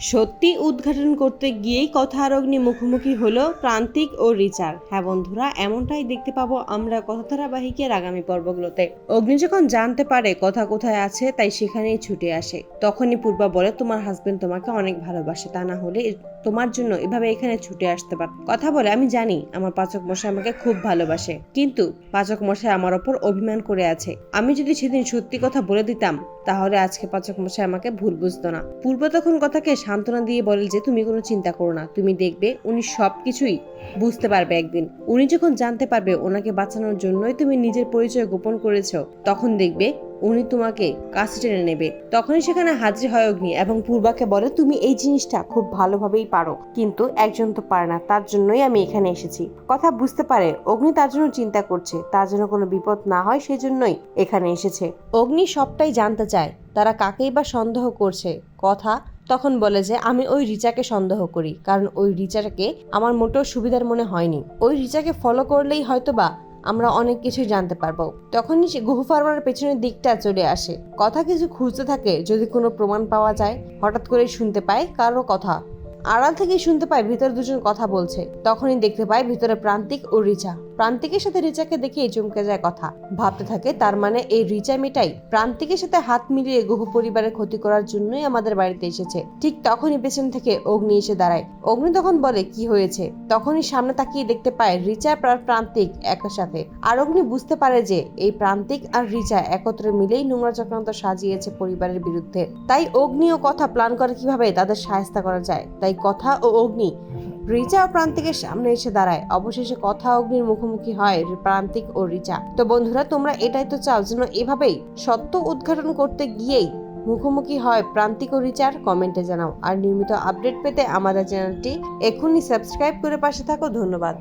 সত্যি উদ্ঘাটন করতে গিয়েই কথা অগ্নি মুখোমুখি হলো প্রান্তিক ও রিচার। হ্যাঁ বন্ধুরা, এমনটাই দেখতে পাবো আমরা কথা ধারাবাহিকের আগামী পর্বগুলোতে। অগ্নি যখন জানতে পারে কথা কোথায় আছে, তাই সেখানেই ছুটে আসে। তখনই পূর্বা বলে, তোমার হাজবেন্ড তোমাকে অনেক ভালোবাসে, তা না হলে তোমার জন্য এভাবে এখানে ছুটে আসতে পার কথা বলে, আমি জানি আমার পাচক মশাই আমাকে খুব ভালোবাসে, কিন্তু পাচক মশাই আমার ওপর অভিমান করে আছে। আমি যদি সেদিন সত্যি কথা বলে দিতাম তাহলে আজকে পাচক মশাই আমাকে ভুল বুঝতো না। পূর্ব তখন কথাকে সান্ত্বনা দিয়ে বলে যে, তুমি কোনো চিন্তা করো না। তুমি দেখবে উনি সব কিছুই বুঝতে পারবে একদিন। উনি যখন জানতে পারবে ওনাকে বাঁচানোর জন্যই তুমি নিজের পরিচয় গোপন করেছ, তখন দেখবে উনি তোমাকে কাছে টেনে নেবে। তখনই সেখানে হাজির হয় অগ্নি এবং পূর্বাকে বলে, তুমি এই জিনিসটা খুব ভালোভাবেই পারো। কিন্তু একজন তো পারে না, তার জন্যই আমি এখানে এসেছি। কথা বুঝতে পারে, অগ্নি তার জন্য চিন্তা করছে। তার জন্য কোনো বিপদ না হয়, সেজন্যই এখানে এসেছে। অগ্নি সবটাই জানতে চায়। তারা কাকেই বা সন্দেহ করছে? কথা তখন বলে যে, আমি ওই রিচাকে সন্দেহ করি। কারণ ওই রিচাকে আমার মোটেও সুবিধার মনে হয়নি। ওই রিচাকে ফলো করলেই হয়তোবা আমরা অনেক কিছু জানতে পারব। তখনই সে গুহু ফার্মার পেছনের দিকটা চলে আসে। কথা কিছু খুঁজতে থাকে, যদি কোনো প্রমাণ পাওয়া যায়, হঠাৎ করে শুনতে পায় কারও কথা। আড়াল থেকে শুনতে পায় ভিতরে দুজন কথা বলছে। তখনই দেখতে পায় ভিতরে প্রান্তিক ও রিচা। প্রান্তিকের সাথে রিচাকে দেখে চমকে যায় কথা। ভাবতে থাকে, তার মানে এই রিচা মেটাই প্রান্তিকের সাথে হাত মিলিয়ে গুহু পরিবারের ক্ষতি করার জন্যই আমাদের বাড়িতে এসেছে। ঠিক তখনই পেছন থেকে অগ্নি এসে দাঁড়ায়। অগ্নি তখন বলে, কি হয়েছে? তখনই সামনে তাকিয়ে দেখতে পায়, রিচা আর প্রান্তিক একই সাথে। আর অগ্নি বুঝতে পারে যে, এই প্রান্তিক আর রিচা একত্রে মিলেই নোংরা চক্রান্ত সাজিয়েছে পরিবারের বিরুদ্ধে। তাই অগ্নি ও কথা প্ল্যান করে কীভাবে তাদের সাহায্য করা যায়। তাই কথা ও অগ্নি রিচা ও প্রান্তিকের সামনে এসে দাঁড়ায়। অবশেষে কথা অগ্নির মুখোমুখি হয় প্রান্তিক ও রিচা। তো বন্ধুরা, তোমরা এটাই তো চাও যেন এভাবেই সত্য উদ্ঘাটন করতে গিয়েই মুখোমুখি হয় প্রান্তিক ও রিচার কমেন্টে জানাও। আর নিয়মিত আপডেট পেতে আমাদের চ্যানেলটি এখনই সাবস্ক্রাইব করে পাশে থাকো। ধন্যবাদ।